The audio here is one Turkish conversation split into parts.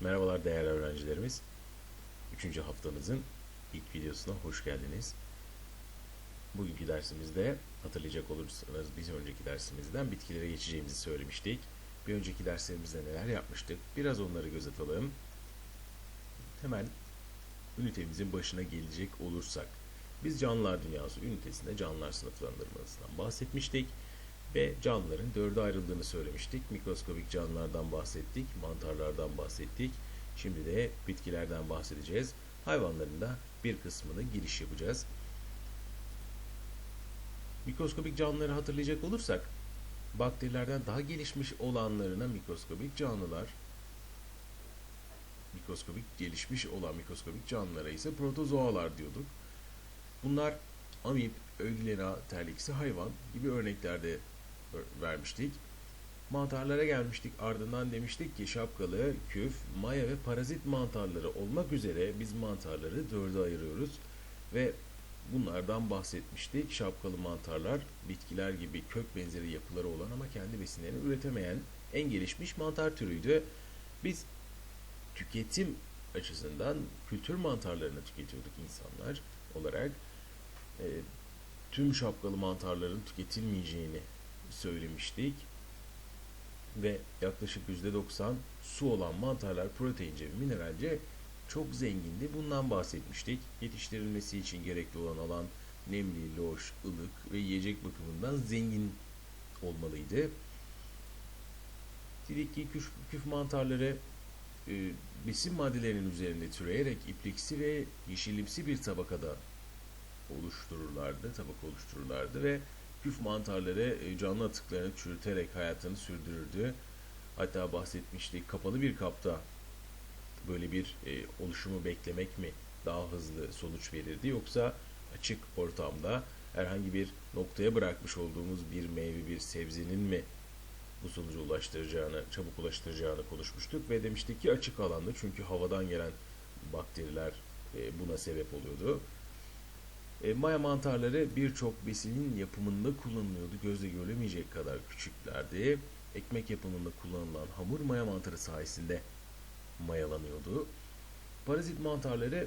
Merhabalar değerli öğrencilerimiz. Üçüncü haftanızın ilk videosuna hoş geldiniz. Bugünkü dersimizde hatırlayacak olursanız biz önceki dersimizden bitkilere geçeceğimizi söylemiştik. Bir önceki derslerimizde neler yapmıştık? Biraz onları göz atalım. Hemen ünitemizin başına gelecek olursak. Biz canlılar dünyası ünitesinde canlılar sınıflandırmasından bahsetmiştik ve canlıların dörde ayrıldığını söylemiştik. Mikroskobik canlılardan bahsettik, mantarlardan bahsettik. Şimdi de bitkilerden bahsedeceğiz. Hayvanların da bir kısmını giriş yapacağız. Mikroskobik canlıları hatırlayacak olursak, bakterilerden daha gelişmiş olanlarına mikroskobik canlılar, mikroskobik gelişmiş olan mikroskobik canlılara ise protozoalar diyorduk. Bunlar amip, öglena, terliksi hayvan gibi örneklerde vermiştik. Mantarlara gelmiştik. Ardından demiştik ki şapkalı, küf, maya ve parazit mantarları olmak üzere biz mantarları dörde ayırıyoruz. Ve bunlardan bahsetmiştik. Şapkalı mantarlar bitkiler gibi kök benzeri yapıları olan ama kendi besinlerini üretemeyen en gelişmiş mantar türüydü. Biz tüketim açısından kültür mantarlarını tüketiyorduk insanlar olarak. E, tüm şapkalı mantarların tüketilmeyeceğini söylemiştik. Ve yaklaşık %90 su olan mantarlar proteince ve mineralce çok zengindi. Bundan bahsetmiştik. Yetiştirilmesi için gerekli olan alan nemli, loş, ılık ve yiyecek bakımından zengin olmalıydı. Dedik ki küf, küf mantarları e, besin maddelerinin üzerinde türeyerek ipliksi ve yeşilimsi bir tabakada oluştururlardı, tabaka oluştururlardı ve küf mantarları e, canlı atıklarını çürüterek hayatını sürdürürdü. Hatta bahsetmiştik kapalı bir kapta böyle bir e, oluşumu beklemek mi daha hızlı sonuç verirdi yoksa açık ortamda herhangi bir noktaya bırakmış olduğumuz bir meyve bir sebzenin mi bu sonuca ulaştıracağını, çabuk ulaştıracağını konuşmuştuk ve demiştik ki açık alanda çünkü havadan gelen bakteriler e, buna sebep oluyordu. E, maya mantarları birçok besinin yapımında kullanılıyordu. Gözle görülemeyecek kadar küçüklerdi. Ekmek yapımında kullanılan hamur maya mantarı sayesinde mayalanıyordu. Parazit mantarları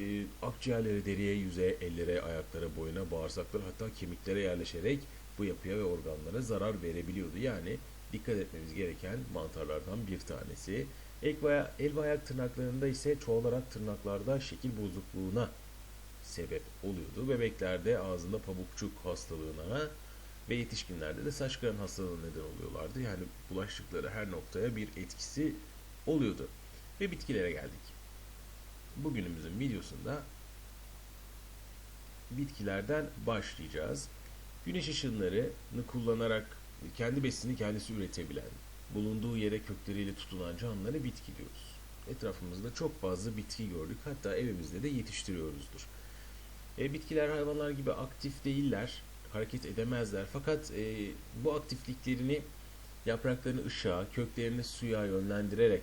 e, akciğerlere, deriye, yüzeye, ellere, ayaklara, boyuna, bağırsaklara hatta kemiklere yerleşerek bu yapıya ve organlara zarar verebiliyordu. Yani dikkat etmemiz gereken mantarlardan bir tanesi. El ve, ayak tırnaklarında ise çoğalarak tırnaklarda şekil bozukluğuna sebep oluyordu. Bebeklerde ağzında pabukçuk hastalığına ve yetişkinlerde de saç kıran hastalığına neden oluyorlardı. Yani bulaştıkları her noktaya bir etkisi oluyordu. Ve bitkilere geldik. Bugünümüzün videosunda bitkilerden başlayacağız. Güneş ışınlarını kullanarak kendi besini kendisi üretebilen, bulunduğu yere kökleriyle tutunan canlılara bitki diyoruz. Etrafımızda çok fazla bitki gördük. Hatta evimizde de yetiştiriyoruzdur. E, bitkiler hayvanlar gibi aktif değiller, hareket edemezler. Fakat e, bu aktifliklerini yapraklarını ışığa, köklerini suya yönlendirerek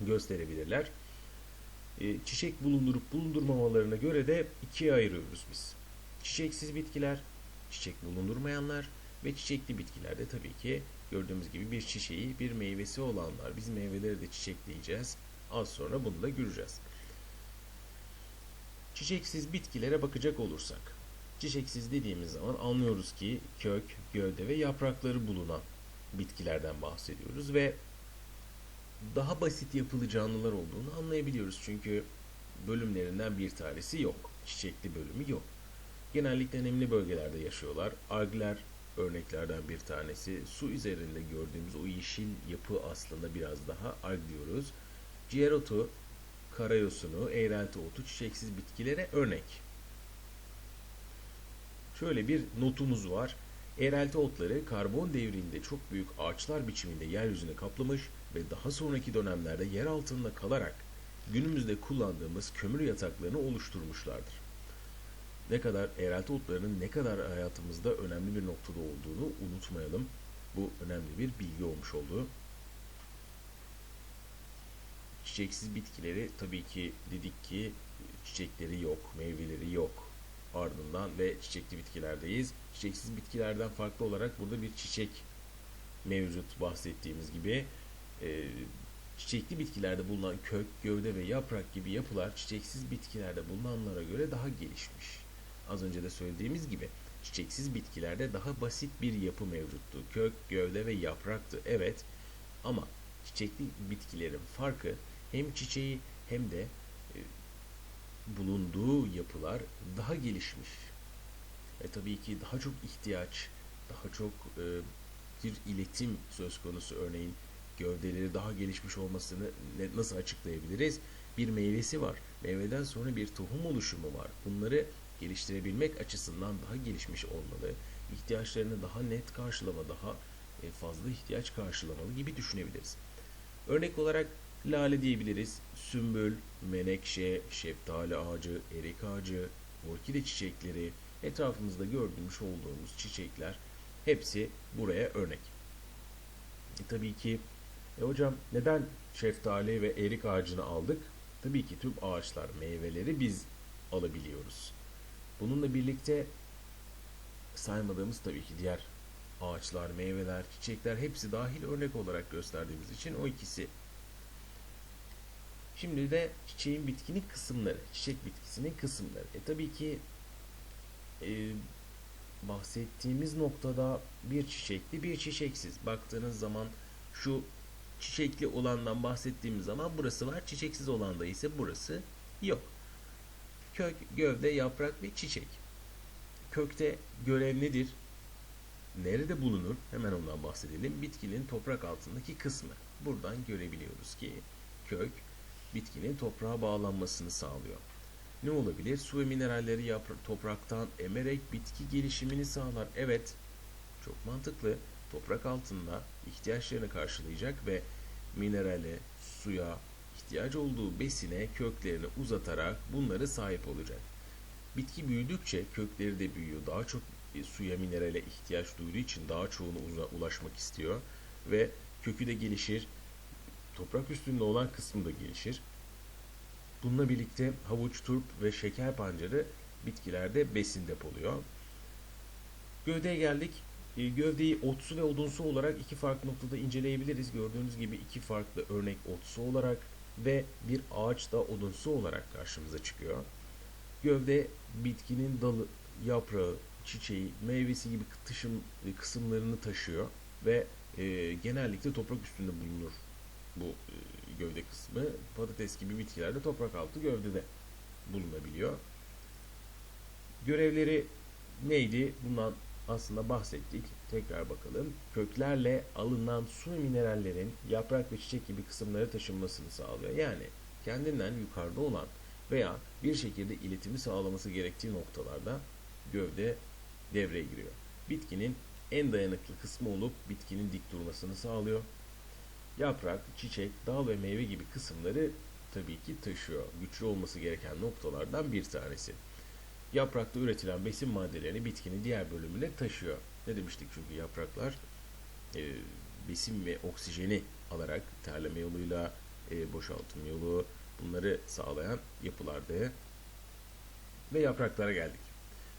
gösterebilirler. E, çiçek bulundurup bulundurmamalarına göre de ikiye ayırıyoruz biz. Çiçeksiz bitkiler, çiçek bulundurmayanlar ve çiçekli bitkilerde tabii ki gördüğümüz gibi bir çiçeği, bir meyvesi olanlar. Biz meyveleri de çiçekleyeceğiz. Az sonra bunu da göreceğiz. Çiçeksiz bitkilere bakacak olursak, çiçeksiz dediğimiz zaman anlıyoruz ki kök, gövde ve yaprakları bulunan bitkilerden bahsediyoruz ve daha basit yapılı canlılar olduğunu anlayabiliyoruz. Çünkü bölümlerinden bir tanesi yok. Çiçekli bölümü yok. Genellikle nemli bölgelerde yaşıyorlar. Algler örneklerden bir tanesi. Su üzerinde gördüğümüz o yeşil yapı aslında biraz daha alg diyoruz. Ciğer otu, karayosunu, eğrelti otu çiçeksiz bitkilere örnek. Şöyle bir notumuz var. Eğrelti otları karbon devrinde çok büyük ağaçlar biçiminde yeryüzünü kaplamış ve daha sonraki dönemlerde yer altında kalarak günümüzde kullandığımız kömür yataklarını oluşturmuşlardır. Ne kadar eğrelti otlarının ne kadar hayatımızda önemli bir noktada olduğunu unutmayalım. Bu önemli bir bilgi olmuş oldu. Çiçeksiz bitkileri tabii ki dedik ki çiçekleri yok, meyveleri yok. Ardından ve çiçekli bitkilerdeyiz. Çiçeksiz bitkilerden farklı olarak burada bir çiçek mevcut bahsettiğimiz gibi. e, çiçekli bitkilerde bulunan kök, gövde ve yaprak gibi yapılar çiçeksiz bitkilerde bulunanlara göre daha gelişmiş. Az önce de söylediğimiz gibi çiçeksiz bitkilerde daha basit bir yapı mevcuttu. Kök, gövde ve yapraktı. Evet ama çiçekli bitkilerin farkı hem çiçeği hem de e, bulunduğu yapılar daha gelişmiş. E tabii ki daha çok ihtiyaç, daha çok e, bir iletim söz konusu. Örneğin gövdeleri daha gelişmiş olmasını ne- nasıl açıklayabiliriz? Bir meyvesi var. Meyveden sonra bir tohum oluşumu var. Bunları geliştirebilmek açısından daha gelişmiş olmalı. İhtiyaçlarını daha net karşılama, daha e, fazla ihtiyaç karşılamalı gibi düşünebiliriz. Örnek olarak lale diyebiliriz. Sümbül, menekşe, şeftali ağacı, erik ağacı, orkide çiçekleri, etrafımızda gördüğümüz olduğumuz çiçekler hepsi buraya örnek. E, tabii ki e hocam neden şeftali ve erik ağacını aldık? Tabii ki tüm ağaçlar, meyveleri biz alabiliyoruz. Bununla birlikte saymadığımız tabii ki diğer ağaçlar, meyveler, çiçekler hepsi dahil örnek olarak gösterdiğimiz için o ikisi. Şimdi de çiçeğin bitkinin kısımları, çiçek bitkisinin kısımları. E tabii ki e, bahsettiğimiz noktada bir çiçekli bir çiçeksiz. Baktığınız zaman şu çiçekli olandan bahsettiğimiz zaman burası var. Çiçeksiz olanda ise burası yok. Kök, gövde, yaprak ve çiçek. Kökte görev nedir? Nerede bulunur? Hemen ondan bahsedelim. Bitkinin toprak altındaki kısmı. Buradan görebiliyoruz ki kök bitkinin toprağa bağlanmasını sağlıyor. Ne olabilir? Su ve mineralleri topraktan emerek bitki gelişimini sağlar. Evet, çok mantıklı. Toprak altında ihtiyaçlarını karşılayacak ve minerale, suya, ihtiyaç olduğu besine köklerini uzatarak bunları sahip olacak. Bitki büyüdükçe kökleri de büyüyor. Daha çok e, suya, minerale ihtiyaç duyduğu için daha çoğunu ulaşmak istiyor ve kökü de gelişir. Toprak üstünde olan kısmı da gelişir. Bununla birlikte havuç, turp ve şeker pancarı bitkilerde besin depoluyor. Gövdeye geldik. E, Gövdeyi otsu ve odunsu olarak iki farklı noktada inceleyebiliriz. Gördüğünüz gibi iki farklı örnek otsu olarak ve bir ağaç da odunsu olarak karşımıza çıkıyor. Gövde bitkinin dalı, yaprağı, çiçeği, meyvesi gibi taşım, kısımlarını taşıyor ve e, genellikle toprak üstünde bulunur bu e, gövde kısmı. Patates gibi bitkilerde toprak altı gövdede bulunabiliyor. Görevleri neydi? Bundan aslında bahsettik. Tekrar bakalım. Köklerle alınan su ve minerallerin yaprak ve çiçek gibi kısımlara taşınmasını sağlıyor. Yani kendinden yukarıda olan veya bir şekilde iletimi sağlaması gerektiği noktalarda gövde devreye giriyor. Bitkinin en dayanıklı kısmı olup bitkinin dik durmasını sağlıyor. Yaprak, çiçek, dal ve meyve gibi kısımları tabii ki taşıyor. Güçlü olması gereken noktalardan bir tanesi. Yaprakta üretilen besin maddelerini bitkinin diğer bölümüne taşıyor. Ne demiştik çünkü yapraklar e, besin ve oksijeni alarak terleme yoluyla e, boşaltım yolu bunları sağlayan yapılarda ve yapraklara geldik.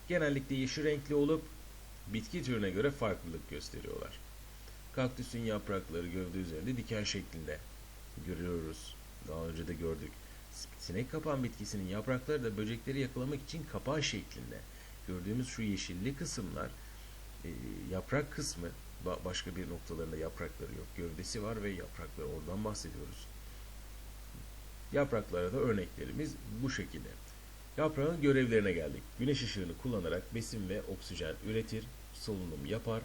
Genellikle yeşil renkli olup bitki türüne göre farklılık gösteriyorlar. Kaktüsün yaprakları gövde üzerinde diken şeklinde görüyoruz. Daha önce de gördük. Sinek kapan bitkisinin yaprakları da böcekleri yakalamak için kapan şeklinde. Gördüğümüz şu yeşilli kısımlar e, yaprak kısmı ba- başka bir noktalarında yaprakları yok. Gövdesi var ve yaprakları oradan bahsediyoruz. Yapraklara da örneklerimiz bu şekilde. Yaprağın görevlerine geldik. Güneş ışığını kullanarak besin ve oksijen üretir, solunum yapar,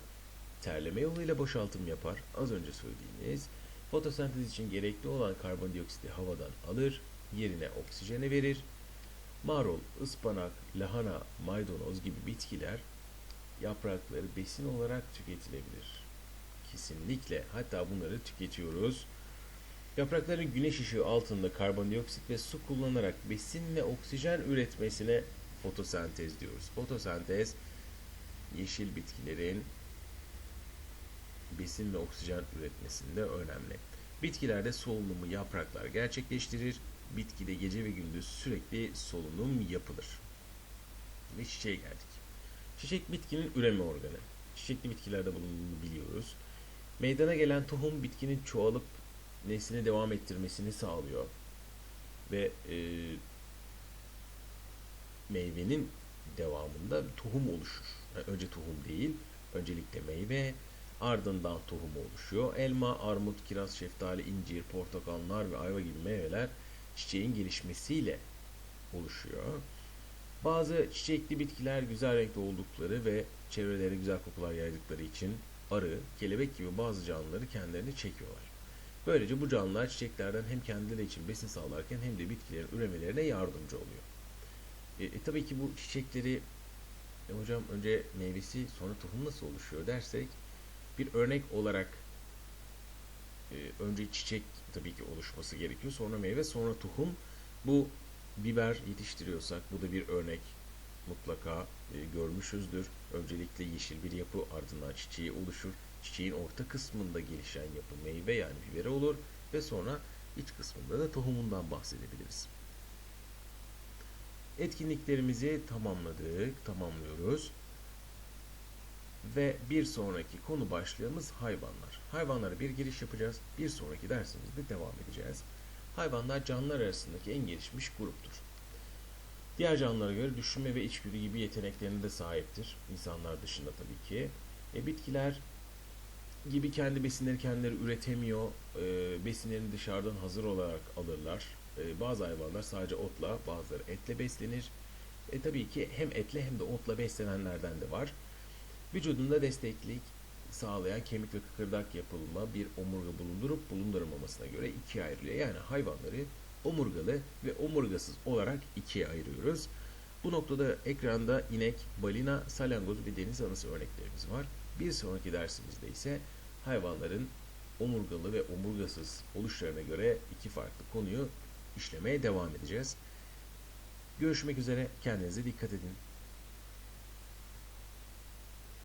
terleme yoluyla boşaltım yapar. Az önce söylediğimiz fotosentez için gerekli olan karbondioksiti havadan alır, yerine oksijeni verir. Marul, ıspanak, lahana, maydanoz gibi bitkiler yaprakları besin olarak tüketilebilir. Kesinlikle. Hatta bunları tüketiyoruz. Yaprakların güneş ışığı altında karbondioksit ve su kullanarak besin ve oksijen üretmesine fotosentez diyoruz. Fotosentez yeşil bitkilerin besin ve oksijen üretmesinde önemli. Bitkilerde solunumu yapraklar gerçekleştirir. Bitkide gece ve gündüz sürekli solunum yapılır. Ve çiçeğe geldik. Çiçek bitkinin üreme organı. Çiçekli bitkilerde bulunduğunu biliyoruz. Meydana gelen tohum bitkinin çoğalıp neslini devam ettirmesini sağlıyor. Ve e, meyvenin devamında tohum oluşur. Yani önce tohum değil, öncelikle meyve, ardından tohum oluşuyor. Elma, armut, kiraz, şeftali, incir, portakal, nar ve ayva gibi meyveler çiçeğin gelişmesiyle oluşuyor. Bazı çiçekli bitkiler güzel renkli oldukları ve çevrelerine güzel kokular yaydıkları için arı, kelebek gibi bazı canlıları kendilerine çekiyorlar. Böylece bu canlılar çiçeklerden hem kendileri için besin sağlarken hem de bitkilerin üremelerine yardımcı oluyor. E, e, tabii ki bu çiçekleri e, hocam önce meyvesi sonra tohum nasıl oluşuyor dersek bir örnek olarak e, önce çiçek tabii ki oluşması gerekiyor. Sonra meyve, sonra tohum. Bu biber yetiştiriyorsak bu da bir örnek mutlaka e, görmüşüzdür. Öncelikle yeşil bir yapı ardından çiçeği oluşur. Çiçeğin orta kısmında gelişen yapı meyve yani biberi olur ve sonra iç kısmında da tohumundan bahsedebiliriz. Etkinliklerimizi tamamladık, tamamlıyoruz. Ve bir sonraki konu başlığımız hayvanlar. Hayvanlara bir giriş yapacağız. Bir sonraki dersimizde devam edeceğiz. Hayvanlar canlılar arasındaki en gelişmiş gruptur. Diğer canlılara göre düşünme ve içgüdü gibi yeteneklerine de sahiptir. İnsanlar dışında tabii ki. E, bitkiler gibi kendi besinleri kendileri üretemiyor. E, besinlerini dışarıdan hazır olarak alırlar. E, bazı hayvanlar sadece otla, bazıları etle beslenir. E, tabii ki hem etle hem de otla beslenenlerden de var. Vücudunda desteklik sağlayan kemik ve kıkırdak yapılma bir omurga bulundurup bulundurmamasına göre ikiye ayrılıyor. Yani hayvanları omurgalı ve omurgasız olarak ikiye ayırıyoruz. Bu noktada ekranda inek, balina, salyangoz ve deniz anası örneklerimiz var. Bir sonraki dersimizde ise hayvanların omurgalı ve omurgasız oluşlarına göre iki farklı konuyu işlemeye devam edeceğiz. Görüşmek üzere. Kendinize dikkat edin.